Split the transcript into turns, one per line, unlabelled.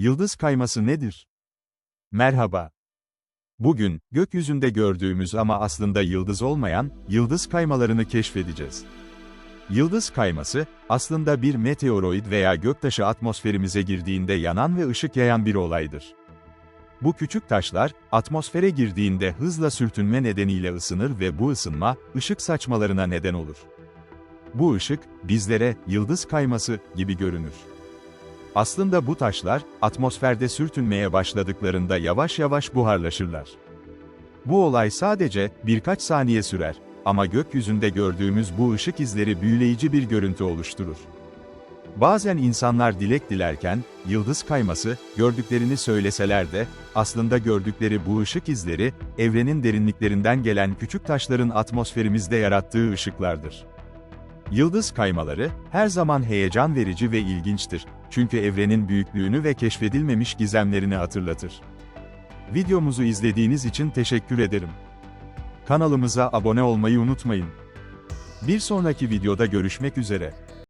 Yıldız kayması nedir? Merhaba. Bugün, gökyüzünde gördüğümüz ama aslında yıldız olmayan, yıldız kaymalarını keşfedeceğiz. Yıldız kayması, aslında bir meteoroid veya göktaşı atmosferimize girdiğinde yanan ve ışık yayan bir olaydır. Bu küçük taşlar, atmosfere girdiğinde hızla sürtünme nedeniyle ısınır ve bu ısınma, ışık saçmalarına neden olur. Bu ışık, bizlere, yıldız kayması gibi görünür. Aslında bu taşlar, atmosferde sürtünmeye başladıklarında yavaş yavaş buharlaşırlar. Bu olay sadece birkaç saniye sürer ama gökyüzünde gördüğümüz bu ışık izleri büyüleyici bir görüntü oluşturur. Bazen insanlar dilek dilerken, yıldız kayması, gördüklerini söyleseler de, aslında gördükleri bu ışık izleri, evrenin derinliklerinden gelen küçük taşların atmosferimizde yarattığı ışıklardır. Yıldız kaymaları, her zaman heyecan verici ve ilginçtir. Çünkü evrenin büyüklüğünü ve keşfedilmemiş gizemlerini hatırlatır. Videomuzu izlediğiniz için teşekkür ederim. Kanalımıza abone olmayı unutmayın. Bir sonraki videoda görüşmek üzere.